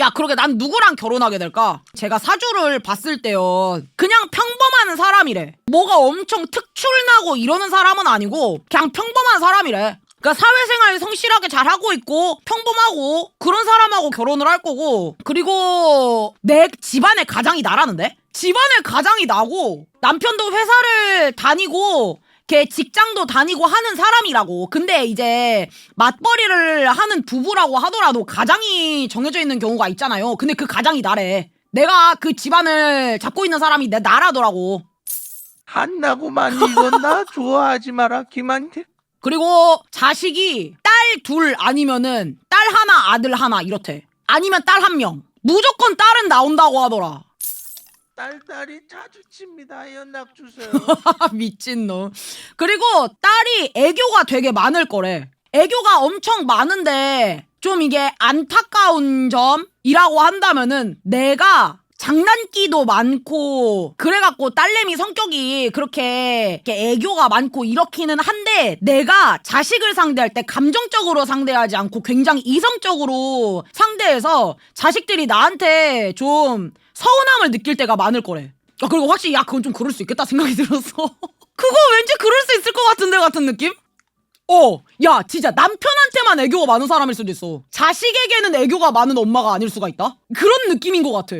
야 그러게. 난 누구랑 결혼하게 될까? 제가 사주를 봤을 때요. 그냥 평범한 사람이래. 뭐가 엄청 특출나고 이러는 사람은 아니고 그냥 평범한 사람이래. 그러니까 사회생활 성실하게 잘하고 있고 평범하고 그런 사람하고 결혼을 할 거고. 그리고 내 집안의 가장이 나라는데? 집안의 가장이 나고 남편도 회사를 다니고 걔 직장도 다니고 하는 사람이라고. 근데 이제 맞벌이를 하는 부부라고 하더라도 가장이 정해져 있는 경우가 있잖아요. 근데 그 가장이 나래. 내가 그 집안을 잡고 있는 사람이 내 나라더라고. 한나고만 이건 나 좋아하지 마라 김한태. 그리고 자식이 딸 둘 아니면은 딸 하나 아들 하나 이렇대. 아니면 딸 한 명. 무조건 딸은 나온다고 하더라. 딸딸이 자주 칩니다. 연락 주세요. 미친놈. 그리고 딸이 애교가 되게 많을 거래. 애교가 엄청 많은데 좀 이게 안타까운 점이라고 한다면은 내가 장난기도 많고 그래갖고 딸내미 성격이 그렇게 애교가 많고 이렇기는 한데 내가 자식을 상대할 때 감정적으로 상대하지 않고 굉장히 이성적으로 상 대해서 자식들이 나한테 좀 서운함을 느낄 때가 많을 거래. 아, 그리고 확실히 야 그건 좀 그럴 수 있겠다 생각이 들었어. 그거 왠지 그럴 수 있을 것 같은데 같은 느낌? 어, 야, 진짜 남편한테만 애교가 많은 사람일 수도 있어. 자식에게는 애교가 많은 엄마가 아닐 수가 있다? 그런 느낌인 것 같아.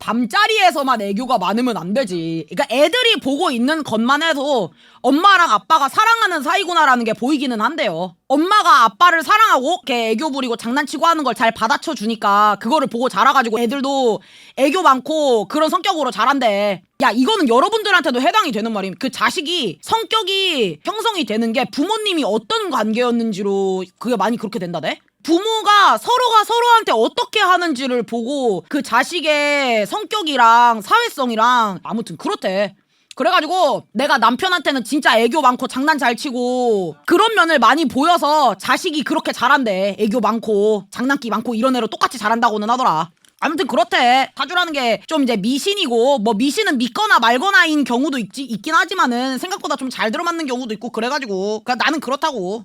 밤자리에서만 애교가 많으면 안 되지. 그러니까 애들이 보고 있는 것만 해도 엄마랑 아빠가 사랑하는 사이구나라는 게 보이기는 한데요. 엄마가 아빠를 사랑하고 걔 애교 부리고 장난치고 하는 걸 잘 받아쳐 주니까 그거를 보고 자라가지고 애들도 애교 많고 그런 성격으로 자란대. 야 이거는 여러분들한테도 해당이 되는 말임. 그 자식이 성격이 형성이 되는 게 부모님이 어떤 관계였는지로 그게 많이 그렇게 된다대. 부모가 서로가 서로한테 어떻게 하는지를 보고 그 자식의 성격이랑 사회성이랑 아무튼 그렇대. 그래가지고 내가 남편한테는 진짜 애교 많고 장난 잘 치고 그런 면을 많이 보여서 자식이 그렇게 잘한대. 애교 많고 장난기 많고 이런 애로 똑같이 잘한다고는 하더라. 아무튼 그렇대. 사주라는 게 좀 이제 미신이고 뭐 미신은 믿거나 말거나인 경우도 있지 있긴 하지만은 생각보다 좀 잘 들어맞는 경우도 있고 그래가지고 그러니까 나는 그렇다고.